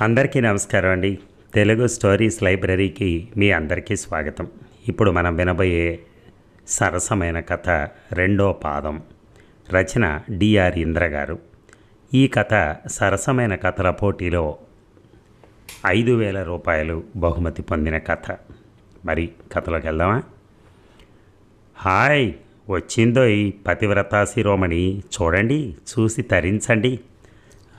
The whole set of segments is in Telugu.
అందరికీ నమస్కారం అండి. తెలుగు స్టోరీస్ లైబ్రరీకి మీ అందరికీ స్వాగతం. ఇప్పుడు మనం వినబోయే సరసమైన కథ రెండో పాదం. రచన డిఆర్ ఇంద్ర గారు. ఈ కథ సరసమైన కథల పోటీలో ఐదు వేల రూపాయలు బహుమతి పొందిన కథ. మరి కథలోకి వెళ్దామా? హాయ్ వచ్చిందో ఈ పతివ్రతా శిరోమణి చూడండి చూసి తరించండి.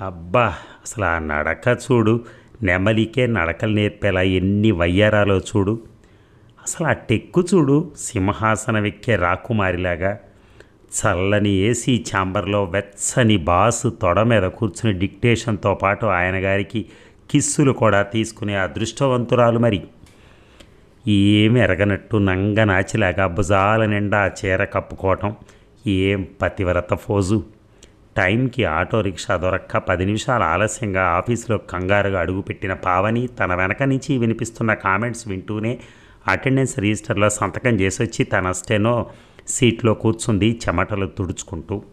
అబ్బా అసలు ఆ నడక చూడు. నెమలికే నడకలు నేర్పేలా ఎన్ని వయ్యారాలో చూడు. అసలు ఆ టెక్కు చూడు సింహాసనం ఎక్కే రాకుమారిలాగా. చల్లని ఏసీ ఛాంబర్లో వెచ్చని బాసు తొడ మీద కూర్చుని డిక్టేషన్తో పాటు ఆయన గారికి కిస్సులు కూడా తీసుకునే అదృష్టవంతురాలు మరి. ఏమి ఎరగనట్టు నంగనాచిలాగా భుజాల నిండా ఆ చీర కప్పుకోవటం. ఏం పతివ్రత ఫోజు. టైంకి ఆటో రిక్షా దొరక్క పది నిమిషాలు ఆలస్యంగా ఆఫీసులో కంగారుగా అడుగుపెట్టిన పావని తన వెనక నుంచి వినిపిస్తున్న కామెంట్స్ వింటూనే అటెండెన్స్ రిజిస్టర్లో సంతకం చేసొచ్చి తన స్టెనో సీట్లో కూర్చుంది చెమటలు తుడుచుకుంటూ.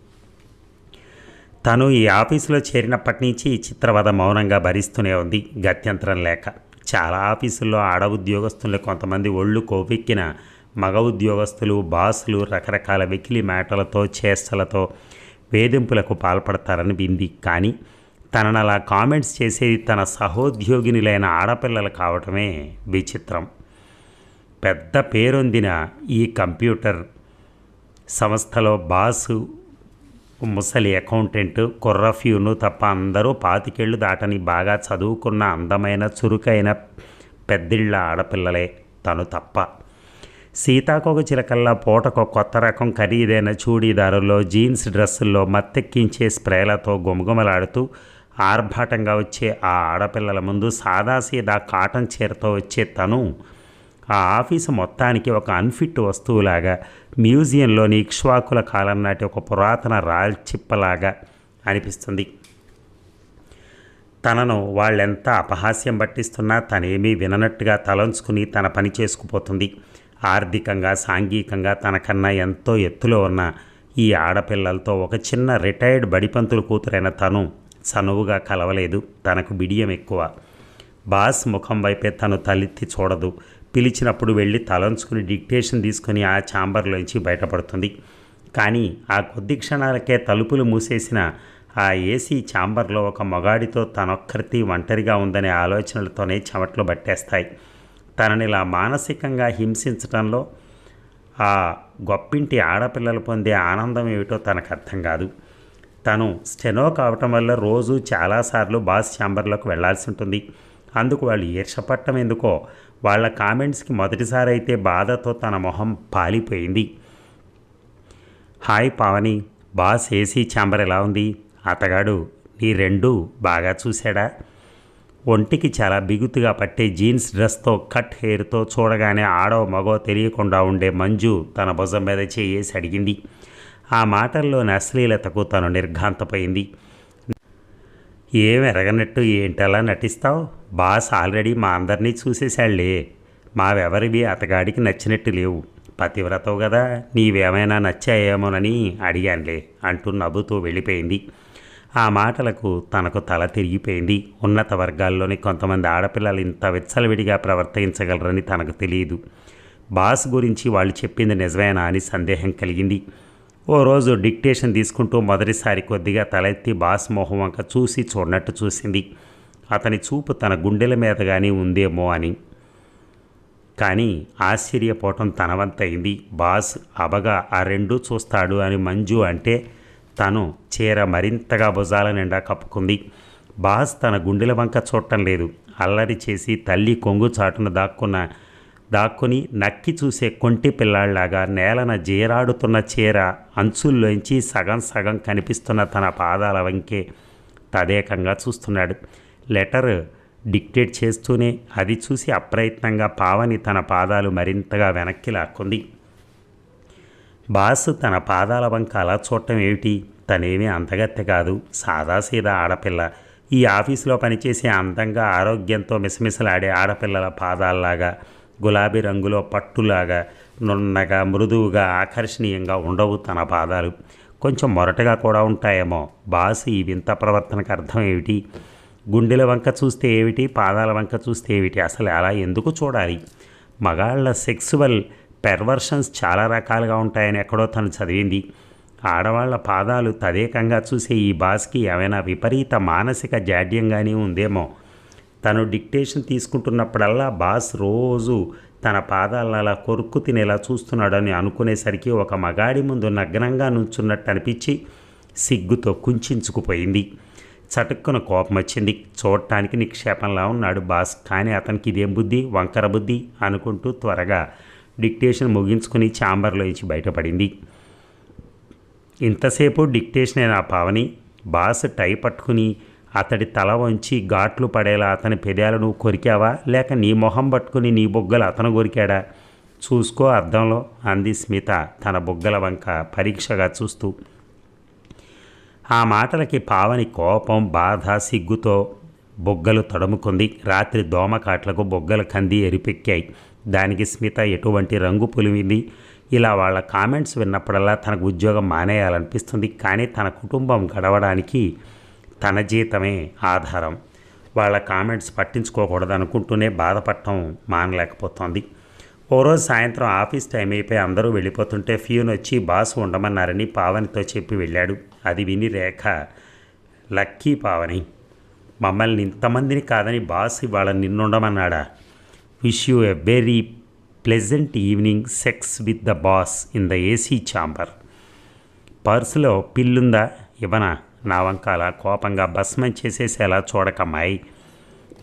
తను ఈ ఆఫీసులో చేరినప్పటి నుంచి ఈ చిత్రవద మౌనంగా భరిస్తూనే ఉంది గత్యంతరం లేక. చాలా ఆఫీసుల్లో ఆడ ఉద్యోగస్తులు కొంతమంది ఒళ్ళు కోపెక్కిన మగ ఉద్యోగస్తులు బాసులు రకరకాల వెకిలి మేటలతో చేష్టలతో వేధింపులకు పాల్పడతారని వింది. కానీ తనను అలా కామెంట్స్ చేసేది తన సహోద్యోగినులైన ఆడపిల్లలు కావటమే విచిత్రం. పెద్ద పేరొందిన ఈ కంప్యూటర్ సంస్థలో బాసు ముసలి అకౌంటెంట్ కుర్రఫ్యూను తప్ప అందరూ పాతికేళ్ళు దాటని బాగా చదువుకున్న అందమైన చురుకైన పెద్దిళ్ళ ఆడపిల్లలే తను తప్ప. సీతాకోక చిలకల్లా పూటకు కొత్త రకం ఖరీదైన చూడీదారుల్లో జీన్స్ డ్రెస్సుల్లో మత్తెక్కించే స్ప్రేలతో గుమగుమలాడుతూ ఆర్భాటంగా వచ్చే ఆ ఆడపిల్లల ముందు సాదాసీదా కాటన్ చీరతో వచ్చే తను. ఆ ఆఫీసు మొత్తానికి ఒక అన్ఫిట్ వస్తువులాగా మ్యూజియంలోని ఇక్ష్వాకుల కాలం నాటి ఒక పురాతన రాల్చిప్పలాగా అనిపిస్తుంది. తనను వాళ్ళెంత అపహాస్యం పట్టిస్తున్నా తనేమీ విననట్టుగా తలంచుకుని తన పని చేసుకుపోతుంది. ఆర్థికంగా సాంఘికంగా తనకన్నా ఎంతో ఎత్తులో ఉన్న ఈ ఆడపిల్లలతో ఒక చిన్న రిటైర్డ్ బడిపంతులు కూతురైన తను చనువుగా కలవలేదు. తనకు బిడియం ఎక్కువ. బాస్ ముఖం వైపే తను తలెత్తి చూడదు. పిలిచినప్పుడు వెళ్ళి తలంచుకుని డిక్టేషన్ తీసుకుని ఆ ఛాంబర్లోంచి బయటపడుతుంది. కానీ ఆ కొద్ది క్షణాలకే తలుపులు మూసేసిన ఆ ఏసీ ఛాంబర్లో ఒక మగాడితో తనొక్కరితి ఒంటరిగా ఉందనే ఆలోచనలతోనే చెమట్లు పట్టేస్తాయి తననిలా మానసికంగా హింసించటంలో ఆ గొప్పింటి ఆడపిల్లలు పొందే ఆనందం ఏమిటో తనకు అర్థం కాదు. తను స్టెనో కావటం వల్ల రోజు చాలాసార్లు బాస్ ఛాంబర్లోకి వెళ్ళాల్సి ఉంటుంది. అందుకు వాళ్ళు ఈర్షపట్టం ఎందుకో వాళ్ళ కామెంట్స్కి మొదటిసారి అయితే బాధతో తన మొహం పాలిపోయింది. Hi Pavani boss AC chamber ఎలా ఉంది? అతగాడు నీ రెండు బాగా చూశాడా? ఒంటికి చాలా బిగుతుగా పట్టే జీన్స్ డ్రెస్తో కట్ హెయిర్తో చూడగానే ఆడో మగో తెలియకుండా ఉండే మంజు తన భుజం మీద చేయేసి అడిగింది. ఆ మాటల్లోని అశ్లీలతకు తను నిర్ఘాంతపోయింది. ఏం ఎరగనట్టు ఏంటలా నటిస్తావు? బాస్ ఆల్రెడీ మా అందరినీ చూసేశాళ్ళే. మావెవరివి అతగాడికి నచ్చినట్టు లేవు. పతివ్రతవు కదా నీవేమైనా నచ్చాయేమోనని అడిగానులే అంటూ నవ్వుతూ వెళ్ళిపోయింది. ఆ మాటలకు తనకు తల తిరిగిపోయింది. ఉన్నత వర్గాల్లోని కొంతమంది ఆడపిల్లలు ఇంత విచ్చలవిడిగా ప్రవర్తించగలరని తనకు తెలియదు. బాస్ గురించి వాళ్ళు చెప్పింది నిజమేనా అని సందేహం కలిగింది. ఓ రోజు డిక్టేషన్ తీసుకుంటూ మొదటిసారి కొద్దిగా తలెత్తి బాస్ మొహం వంక చూసి చూడనట్టు చూసింది. అతని చూపు తన గుండెల మీద కానీ ఉందేమో అని. కానీ ఆశ్చర్యపోవటం తనవంతైంది బాస్ అబగా ఆ రెండూ చూస్తాడు అని మంజు అంటే తను చీర మరింతగా భుజాల నిండా కప్పుకుంది. బాస్ తన గుండెల వంక చూడటం లేదు. అల్లరి చేసి తల్లి కొంగు చాటున దాక్కున్న దాక్కుని నక్కి చూసే కొంటి పిల్లాళ్ళాగా నేలన జీరాడుతున్న చీర అంచుల్లోంచి సగం సగం కనిపిస్తున్న తన పాదాల వంకే తదేకంగా చూస్తున్నాడు. లెటర్ డిక్టేట్ చేస్తూనే అది చూసి అప్రయత్నంగా పావని తన పాదాలు మరింతగా వెనక్కి లాక్కుంది. బాస్ తన పాదాల వంక అలా చూడటం ఏమిటి? తనేమీ అంతగత్తె కాదు. సాదాసీదా ఆడపిల్ల. ఈ ఆఫీసులో పనిచేసే అందంగా ఆరోగ్యంతో మిసమిసలాడే ఆడపిల్లల పాదాల్లాగా గులాబీ రంగులో పట్టులాగా నున్నగా మృదువుగా ఆకర్షణీయంగా ఉండవు తన పాదాలు. కొంచెం మొరటగా కూడా ఉంటాయేమో. బాస్ ఈ వింత ప్రవర్తనకు అర్థం ఏమిటి? గుండెల వంక చూస్తే ఏమిటి? పాదాల వంక చూస్తే ఏమిటి? అసలు అలా ఎందుకు చూడాలి? మగాళ్ళ సెక్సువల్ పెర్వర్షన్స్ చాలా రకాలుగా ఉంటాయని ఎక్కడో తను చదివింది. ఆడవాళ్ళ పాదాలు తదేకంగా చూసే ఈ బాస్కి ఏమైనా విపరీత మానసిక జాడ్యంగానే ఉందేమో. తను డిక్టేషన్ తీసుకుంటున్నప్పుడల్లా బాస్ రోజు తన పాదాలను అలా కొరుక్కు తినేలా చూస్తున్నాడని అనుకునేసరికి ఒక మగాడి ముందు నగ్నంగా నుంచున్నట్టు అనిపించి సిగ్గుతో కుంచుకుపోయింది చటుక్కున కోపం వచ్చింది చూడటానికి నిక్షేపంలా ఉన్నాడు బాస్. కానీ అతనికి ఇదేం బుద్ధి? వంకర బుద్ధి అనుకుంటూ త్వరగా డిక్టేషన్ ముగించుకుని ఛాంబర్లోంచి బయటపడింది. ఇంతసేపు డిక్టేషన్ అయిన ఆ పావని. బాస్ టై పట్టుకుని అతడి తల వంచి ఘాట్లు పడేలా అతని పెదాలను కొరికావా? లేక నీ మొహం పట్టుకుని నీ బొగ్గలు అతను కొరికాడా చూసుకో అర్థంలో అంది స్మిత తన బొగ్గల వంక పరీక్షగా చూస్తూ. ఆ మాటలకి పావని కోపం బాధ సిగ్గుతో బొగ్గలు తడుముకుంది. రాత్రి దోమకాట్లకు బొగ్గలు కంది ఎరిపెక్కాయి. దానికి స్మిత ఎటువంటి రంగు పులిమింది? ఇలా వాళ్ళ కామెంట్స్ విన్నప్పుడల్లా తనకు ఉద్యోగం మానేయాలనిపిస్తుంది కానీ తన కుటుంబం గడవడానికి తన జీతమే ఆధారం. వాళ్ళ కామెంట్స్ పట్టించుకోకూడదు అనుకుంటూనే బాధపడటం మానలేకపోతోంది. ఓ రోజు సాయంత్రం ఆఫీస్ టైం అయిపోయి అందరూ వెళ్ళిపోతుంటే ఫ్యూన్ వచ్చి బాస్ ఉండమన్నారని పావనితో చెప్పి వెళ్ళాడు. అది విని రేఖ లక్కీ పావని మమ్మల్ని ఇంతమందిని కాదని బాస్ ఇవాళ నిన్నుండమన్నాడా? Wish you a very pleasant evening sex with the boss in the AC chamber. పర్సులో పిల్లుందా? ఇవ్వనా? నా వంకాల కోపంగా భస్మం చేసేసేలా చూడకమ్మాయి.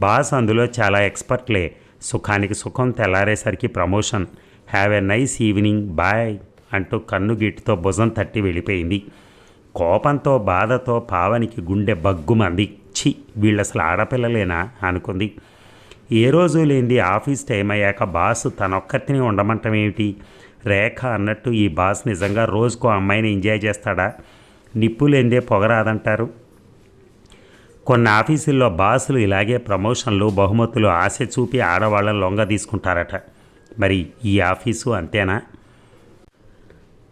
బాస్ అందులో చాలా ఎక్స్పర్ట్లే. సుఖానికి సుఖం తెల్లారేసరికి promotion. Have a nice evening boy అంటూ కన్ను గిట్టుతో భుజం తట్టి వెళ్ళిపోయింది. కోపంతో బాధతో పావనికి గుండె బగ్గుమంది. ఛీ వీళ్ళు అసలు ఆడపిల్లలేనా? అనుకుంది. ఏ రోజు లేనిది ఆఫీస్ టైం అయ్యాక బాస్ తనొక్కరిని ఉండమంటం ఏమిటి? రేఖ అన్నట్టు ఈ బాస్ నిజంగా రోజుకో అమ్మాయిని ఎంజాయ్ చేస్తాడా? నిప్పు లేనిదే పొగరాదంటారు. కొన్ని ఆఫీసుల్లో బాసులు ఇలాగే ప్రమోషన్లు బహుమతులు ఆశ చూపి ఆడవాళ్ళని లొంగ తీసుకుంటారట. మరి ఈ ఆఫీసు అంతేనా?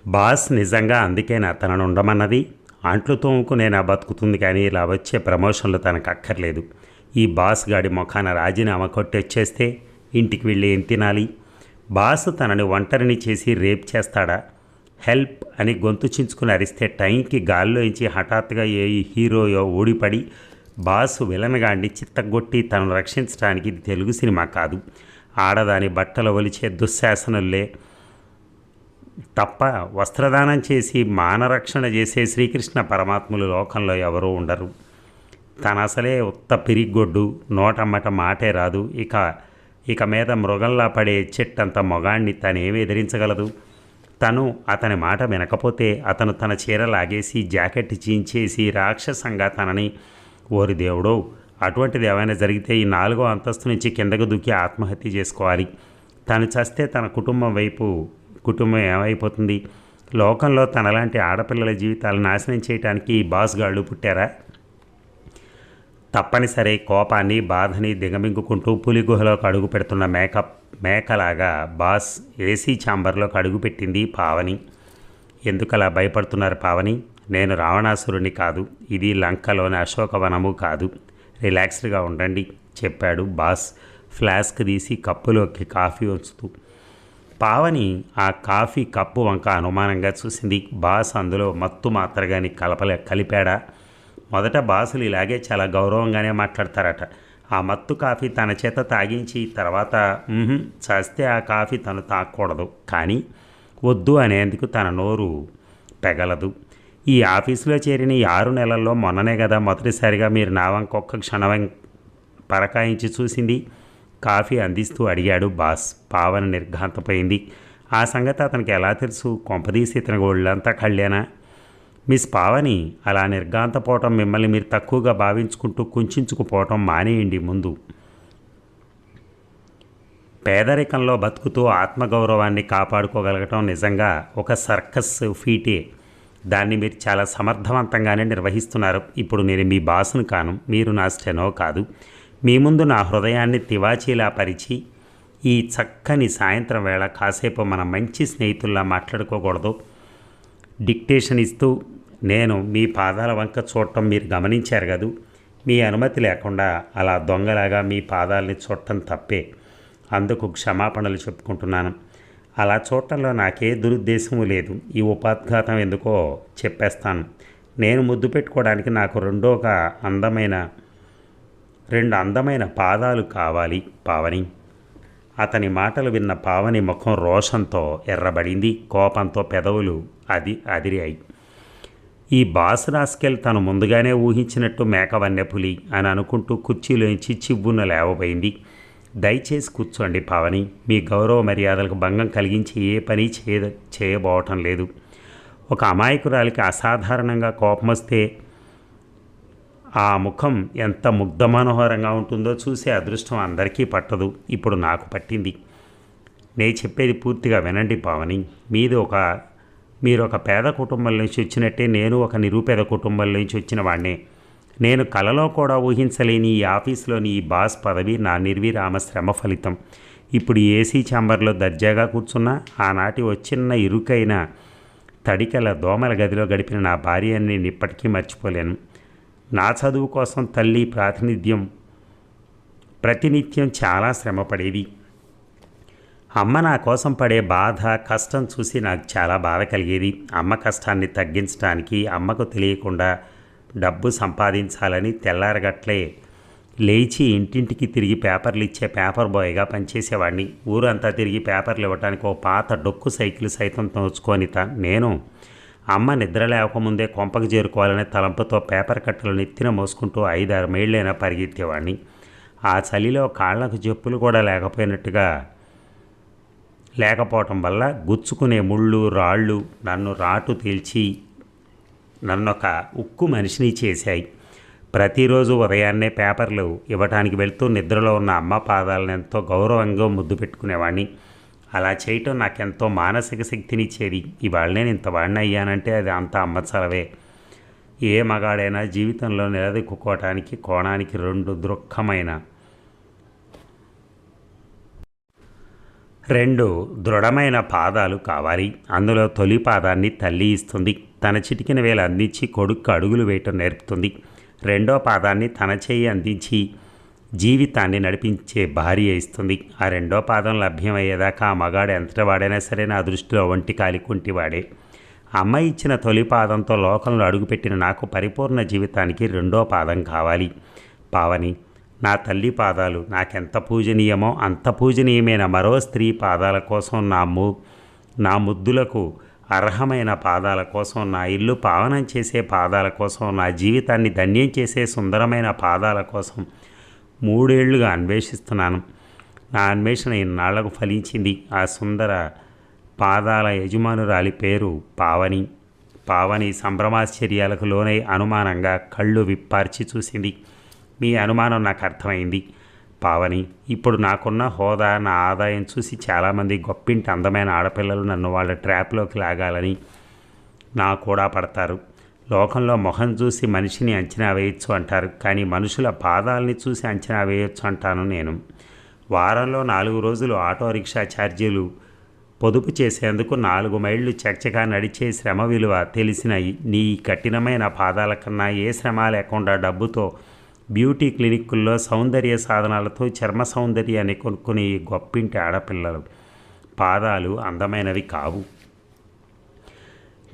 బాస్ నిజంగా అందుకేనా తనను ఉండమన్నది? అంట్లు తోముకునేనా బతుకుతుంది కానీ ఇలా వచ్చే ప్రమోషన్లు తనకు అక్కర్లేదు ఈ బాస్ గాడి ముఖాన రాజీనామా కొట్టొచ్చేస్తే ఇంటికి వెళ్ళి ఏం తినాలి? బాస్ తనని ఒంటరిని చేసి రేప్ చేస్తాడా? హెల్ప్ అని గొంతు చించుకుని అరిస్తే టైంకి గాల్లో ఇచ్చి హఠాత్తుగా ఏ హీరోయో ఊడిపడి బాసు విలనగాడిని చిత్తగొట్టి తనను రక్షించడానికి ఇది తెలుగు సినిమా కాదు. ఆడదాని బట్టలు ఒలిచే దుశ్శాసనులే తప్ప వస్త్రదానం చేసి మానరక్షణ చేసే శ్రీకృష్ణ పరమాత్ములు లోకంలో ఎవరూ ఉండరు. తన అసలే ఉత్త పిరిగ్గొడ్డు నోటమ్మట మాటే రాదు. ఇక ఇక మీద మృగంలా పడే చెట్టంత మొగాణ్ణి తనేమి ఎదిరించగలదు? తను అతని మాట వినకపోతే అతను తన చీర లాగేసి జాకెట్ చీంచేసి రాక్షసంగా తనని ఓరి దేవుడో అటువంటిది ఏమైనా జరిగితే ఈ నాలుగో అంతస్తు నుంచి కిందకు దూకి ఆత్మహత్య చేసుకోవాలి. తను చస్తే తన కుటుంబం వైపు కుటుంబం ఏమైపోతుంది? లోకంలో తనలాంటి ఆడపిల్లల జీవితాలు నాశనం చేయడానికి ఈ బాస్ గాళ్ళు పుట్టారా? తప్పనిసరి కోపాన్ని బాధని దిగమింగుకుంటూ పులి గుహలోకి అడుగు పెడుతున్న మేకప్ మేకలాగా బాస్ ఏసీ ఛాంబర్లోకి అడుగుపెట్టింది పావని. ఎందుకలా భయపడుతున్నారు పావని? నేను రావణాసురుని కాదు. ఇది లంకలోని అశోకవనము కాదు. రిలాక్స్డ్గా ఉండండి చెప్పాడు బాస్ ఫ్లాస్క్ తీసి కప్పులోకి కాఫీ ఉంచుతూ. పావని ఆ కాఫీ కప్పు వంక అనుమానంగా చూసింది. బాస్ అందులో మత్తు మాత్రగాని కలపలే కలిపాడా? మొదట బాసులు ఇలాగే చాలా గౌరవంగానే మాట్లాడతారట. ఆ మత్తు కాఫీ తన చేత తాగించి తర్వాత చస్తే ఆ కాఫీ తను తాగకూడదు కానీ వద్దు అనేందుకు తన నోరు పెగలదు. ఈ ఆఫీసులో చేరిన ఈ ఆరు నెలల్లో మొన్ననే కదా మొదటిసారిగా మీరు నా వంక క్షణం పరకాయించి చూసింది? కాఫీ అందిస్తూ అడిగాడు బాస్. పావన నిర్ఘాంతపోయింది. ఆ సంగతి అతనికి ఎలా తెలుసు? కొంపదీసి ఇతని ఒళ్ళంతా కళ్ళేనా? మిస్ పావని అలా నిర్గాంతపోవటం మిమ్మల్ని మీరు తక్కువగా భావించుకుంటూ కుంచుకుపోవటం మానేయండి ముందు. పేదరికంలో బతుకుతూ ఆత్మగౌరవాన్ని కాపాడుకోగలగటం నిజంగా ఒక సర్కస్ ఫీటే. దాన్ని మీరు చాలా సమర్థవంతంగానే నిర్వహిస్తున్నారు. ఇప్పుడు నేను మీ బాసును కాను మీరు నా స్టెనో కాదు. మీ ముందు నా హృదయాన్ని తివాచీలా పరిచి ఈ చక్కని సాయంత్రం వేళ కాసేపు మన మంచి స్నేహితుల్లా మాట్లాడుకోకూడదు. డిక్టేషన్ ఇస్తూ నేను మీ పాదాల వంక చూడటం మీరు గమనించారు కదూ? మీ అనుమతి లేకుండా అలా దొంగలాగా మీ పాదాలని చూడటం తప్పే. అందుకు క్షమాపణలు చెప్పుకుంటున్నాను. అలా చూడటంలో నాకే దురుద్దేశము లేదు. ఈ ఉపాద్ఘాతం ఎందుకో చెప్పేస్తాను. నేను ముద్దు పెట్టుకోవడానికి నాకు రెండో ఒక అందమైన రెండు అందమైన పాదాలు కావాలి పావని. అతని మాటలు విన్న పావని ముఖం రోషంతో ఎర్రబడింది. కోపంతో పెదవులు అది అదిరాయి. ఈ బాస్ రాస్కెల్ తను ముందుగానే ఊహించినట్టు మేకవన్నెపులి అని అనుకుంటూ కుర్చీలోంచి చివ్వున లేవబోయింది. దయచేసి కూర్చోండి పావని మీ గౌరవ మర్యాదలకు భంగం కలిగించి ఏ పని చేయ చేయబోవటం లేదు. ఒక అమాయకురాలికి అసాధారణంగా కోపం వస్తే ఆ ముఖం ఎంత ముగ్ధ మనోహరంగా ఉంటుందో చూసే అదృష్టం అందరికీ పట్టదు. ఇప్పుడు నాకు పట్టింది. నేను చెప్పేది పూర్తిగా వినండి పావని మీది ఒక మీరు ఒక పేద కుటుంబం నుంచి వచ్చినట్టే నేను ఒక నిరుపేద కుటుంబం నుంచి వచ్చిన వాడిని నేను కలలో కూడా ఊహించలేని ఈ ఆఫీస్లోని ఈ బాస్ పదవి నా నిర్విరామ శ్రమ ఫలితం. ఇప్పుడు ఏసీ ఛాంబర్లో దర్జాగా కూర్చున్నా ఆనాటి వచ్చిన ఇరుకైన తడికల దోమల గదిలో గడిపిన నా భార్యని నేను ఇప్పటికీ మర్చిపోలేను. నా చదువు కోసం తల్లి ప్రాతినిధ్యం ప్రతినిత్యం చాలా శ్రమపడేది అమ్మ నా కోసం పడే బాధ కష్టం చూసి నాకు చాలా బాధ కలిగేది. అమ్మ కష్టాన్ని తగ్గించడానికి అమ్మకు తెలియకుండా డబ్బు సంపాదించాలని తెల్లారగట్లే లేచి ఇంటింటికి తిరిగి పేపర్లు ఇచ్చే పేపర్ బాయ్గా పనిచేసేవాడిని ఊరంతా తిరిగి పేపర్లు ఇవ్వడానికి ఓ పాత డొక్కు సైకిల్ సైతం తోచుకొని తా నేను అమ్మ నిద్ర లేవకముందే కొంపకు చేరుకోవాలనే తలంపుతో పేపర్ కట్టలు నెత్తిన మోసుకుంటూ ఐదారు మైళ్ళైనా పరిగెత్తేవాడిని ఆ చలిలో కాళ్ళకు చెప్పులు కూడా లేకపోయినట్టుగా లేకపోవటం వల్ల గుచ్చుకునే ముళ్ళు రాళ్ళు నన్ను రాటు తేల్చి నన్ను ఒక ఉక్కు మనిషిని చేశాయి. ప్రతిరోజు ఉదయాన్నే పేపర్లు ఇవ్వటానికి వెళ్తూ నిద్రలో ఉన్న అమ్మ పాదాలను ఎంతో గౌరవంగా ముద్దు పెట్టుకునేవాడిని అలా చేయటం నాకెంతో మానసిక శక్తినిచ్చేది. ఇవాళ నేను ఇంత వాడిని అయ్యానంటే అది అంత అమ్మ చలవే. ఏ మగాడైనా జీవితంలో నిలదొక్కుకోవటానికి కోణానికి రెండు దుఃఖమైన రెండు దృఢమైన పాదాలు కావాలి. అందులో తొలి పాదాన్ని తల్లి ఇస్తుంది. తన చిటికిన వేలు అందించి కొడుకు అడుగులు వేయటం నేర్పుతుంది. రెండో పాదాన్ని తన చేయి అందించి జీవితాన్ని నడిపించే భార్య ఇస్తుంది. ఆ రెండో పాదం లభ్యమయ్యేదాకా ఆ మగాడు ఎంతటి వాడైనా సరే నా దృష్టిలో ఒంటి కాలి కుంటివాడే. అమ్మ ఇచ్చిన తొలి పాదంతో లోకంలో అడుగుపెట్టిన నాకు పరిపూర్ణ జీవితానికి రెండో పాదం కావాలి. పావని నా తల్లి పాదాలు నాకెంత పూజనీయమో అంత పూజనీయమైన మరో స్త్రీ పాదాల కోసం నా ము నా ముద్దులకు అర్హమైన పాదాల కోసం నా ఇల్లు పావనం చేసే పాదాల కోసం నా జీవితాన్ని ధన్యం చేసే సుందరమైన పాదాల కోసం మూడేళ్ళుగా అన్వేషిస్తున్నాను. నా అన్వేషణ ఇన్నాళ్ళకు ఫలించింది. ఆ సుందర పాదాల యజమానురాలి పేరు పావని. పావని సంభ్రమాశ్చర్యాలకు లోనై అనుమానంగా కళ్ళు విప్పార్చి చూసింది. మీ అనుమానం నాకు అర్థమైంది. పావని ఇప్పుడు నాకున్న హోదా నా ఆదాయం చూసి చాలామంది గొప్పింటి అందమైన ఆడపిల్లలు నన్ను వాళ్ళ ట్రాప్లోకి లాగాలని నా కూడా పడతారు. లోకంలో మొహం చూసి మనిషిని అంచనా వేయొచ్చు అంటారు. కానీ మనుషుల పాదాలని చూసి అంచనా వేయొచ్చు అంటాను నేను. వారంలో నాలుగు రోజులు ఆటో రిక్షా ఛార్జీలు పొదుపు చేసేందుకు నాలుగు మైళ్ళు చకచకా నడిచే శ్రమ విలువ తెలిసిన నీ కఠినమైన పాదాల కన్నా ఏ శ్రమ లేకుండా డబ్బుతో బ్యూటీ క్లినిక్కుల్లో సౌందర్య సాధనాలతో చర్మ సౌందర్యాన్ని కొనుక్కునే గొప్పింటి ఆడపిల్లలు. పాదాలు అందమైనవి కావు.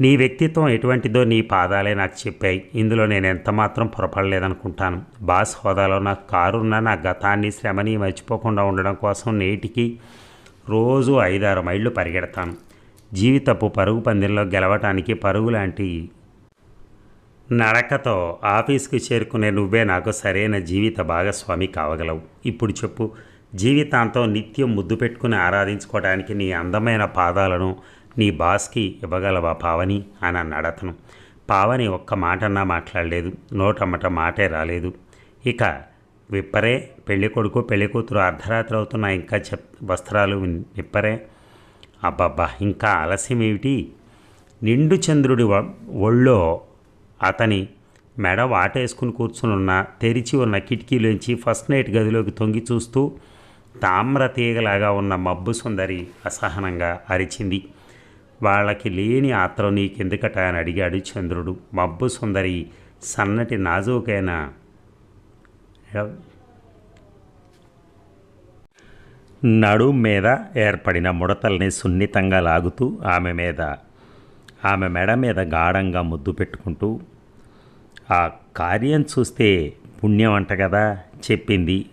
నీ వ్యక్తిత్వం ఎటువంటిదో నీ పాదాలే నాకు చెప్పాయి. ఇందులో నేను ఎంత మాత్రం పొరపడలేదనుకుంటాను. బాస్ హోదాలో నా కారున్న నా గతాన్ని శ్రమని మర్చిపోకుండా ఉండడం కోసం నేటికి రోజు ఐదారు మైళ్ళు పరిగెడతాను. జీవితపు పరుగు పందెంలో గెలవటానికి పరుగు లాంటి నడకతో ఆఫీస్కి చేరుకునే నువ్వే నాకు సరైన జీవిత భాగస్వామి కావగలవు. ఇప్పుడు చెప్పు జీవితాంతం నిత్యం ముద్దు పెట్టుకుని ఆరాధించుకోవడానికి నీ అందమైన పాదాలను నీ బాస్కి ఇవ్వగలవా పావని? అని అన్నాడు పావని ఒక్క మాటన్నా మాట్లాడలేదు. నోటమ్మట మాటే రాలేదు. ఇక విప్పరే పెళ్ళి కొడుకు పెళ్ళి కూతురు అర్ధరాత్రి అవుతున్న ఇంకా చెప్ వస్త్రాలు విప్పరే? అబ్బబ్బా ఇంకా ఆలస్యం ఏమిటి నిండు చంద్రుడి ఒళ్ళో అతని మెడ వాటేసుకుని కూర్చునున్న తెరిచి ఉన్న కిటికీలోంచి ఫస్ట్ నైట్ గదిలోకి తొంగి చూస్తూ తామ్ర తీగలాగా ఉన్న మబ్బు సుందరి అసహనంగా అరిచింది. వాళ్ళకి లేని ఆత్రం నీకెందుకట అని అడిగాడు చంద్రుడు. మబ్బు సుందరి సన్నటి నాజూకైన నడుం మీద ఏర్పడిన ముడతల్ని సున్నితంగా లాగుతూ ఆమె మీద ఆమె మెడ మీద గాఢంగా ముద్దు పెట్టుకుంటూ ఆ కార్యం చూస్తే పుణ్యం అంట కదా చెప్పింది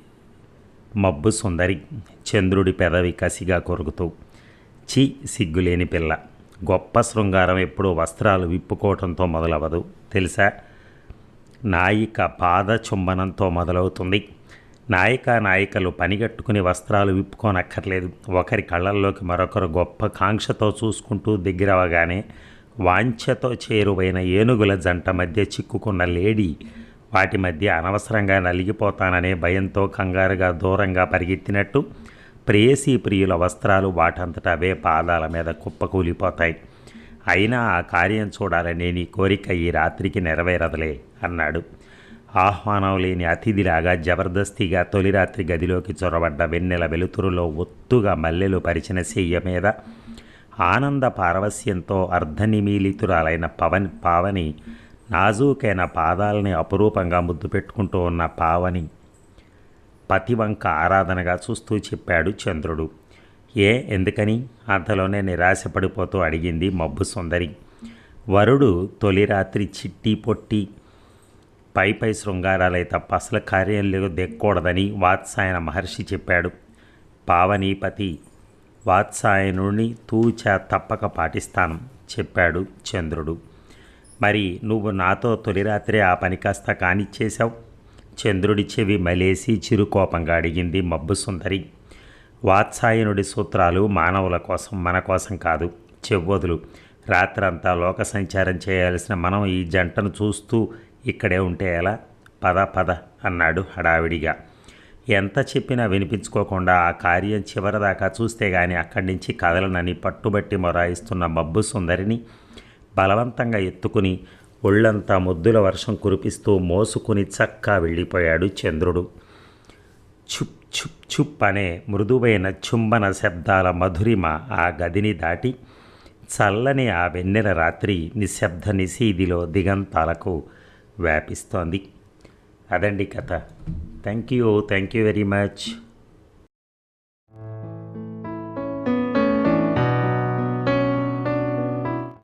మబ్బు సుందరి చంద్రుడి పెదవి కసిగా కొరుకుతూ. చి సిగ్గులేని పిల్ల. గొప్ప శృంగారం ఎప్పుడూ వస్త్రాలు విప్పుకోవటంతో మొదలవదు తెలుసా? నాయిక పాద చుంబనంతో మొదలవుతుంది. నాయిక నాయికలు పనిగట్టుకుని వస్త్రాలు విప్పుకోనక్కర్లేదు. ఒకరి కళ్ళల్లోకి మరొకరు గొప్ప కాంక్షతో చూసుకుంటూ దగ్గరవగానే వాంఛతో చేరువైన ఏనుగుల జంట మధ్య చిక్కుకున్న లేడీ వాటి మధ్య అనవసరంగా నలిగిపోతాననే భయంతో కంగారుగా దూరంగా పరిగెత్తినట్టు ప్రేయసీ ప్రియుల వస్త్రాలు వాటంతట అవే పాదాల మీద కుప్పకూలిపోతాయి. అయినా ఆ కార్యం చూడాలనే నీ కోరిక ఈ రాత్రికి నెరవేరదలే అన్నాడు. ఆహ్వానం లేని అతిథిలాగా జబర్దస్తిగా తొలి రాత్రి గదిలోకి చొరబడ్డ వెన్నెల వెలుతురులో ఒత్తుగా మల్లెలు పరిచిన చెయ్య మీద ఆనంద పారవస్యంతో అర్ధనిమీలితురాలైన పవన్ పావని నాజూకైన పాదాలని అపురూపంగా ముద్దు పెట్టుకుంటూ ఉన్న పావని పతివంక ఆరాధనగా చూస్తూ చెప్పాడు చంద్రుడు. ఏ ఎందుకని? అంతలోనే నిరాశపడిపోతూ అడిగింది మబ్బు సుందరి. వరుడు తొలి రాత్రి చిట్టి పొట్టి పై పై శృంగారాలే తప్ప అసలు కార్యంలో దిక్కకూడదని వాత్సాయన మహర్షి చెప్పాడు. పావనీపతి వాత్సాయనుడిని తూచా తప్పక పాటిస్తాను చెప్పాడు చంద్రుడు. మరి నువ్వు నాతో తొలి రాత్రే ఆ పని కాస్త కానిచ్చేశావు? చంద్రుడి చెవి మలేసి చిరుకోపంగా అడిగింది మబ్బు సుందరి. వాత్సాయనుడి సూత్రాలు మానవుల కోసం మన కోసం కాదు. చెవ్వదులు. రాత్రంతా లోక సంచారం చేయాల్సిన మనం ఈ జంటను చూస్తూ ఇక్కడే ఉంటే ఎలా? పద పద అన్నాడు హడావిడిగా. ఎంత చెప్పినా వినిపించుకోకుండా ఆ కార్యం చివరిదాకా చూస్తే గాని అక్కడి నుంచి కదలనని పట్టుబట్టి మొరాయిస్తున్న మబ్బు సుందరిని బలవంతంగా ఎత్తుకుని ఒళ్ళంతా ముద్దుల వర్షం కురిపిస్తూ మోసుకుని చక్కా వెళ్ళిపోయాడు చంద్రుడు. చుప్ చుప్ చుప్ అనే మృదువైన చుంబన శబ్దాల మధురిమ ఆ గదిని దాటి చల్లని ఆ వెన్నెల రాత్రి నిశ్శబ్ద నిశీదిలో దిగంతాలకు వ్యాపిస్తోంది. అదండి కథ. Thank you thank you very much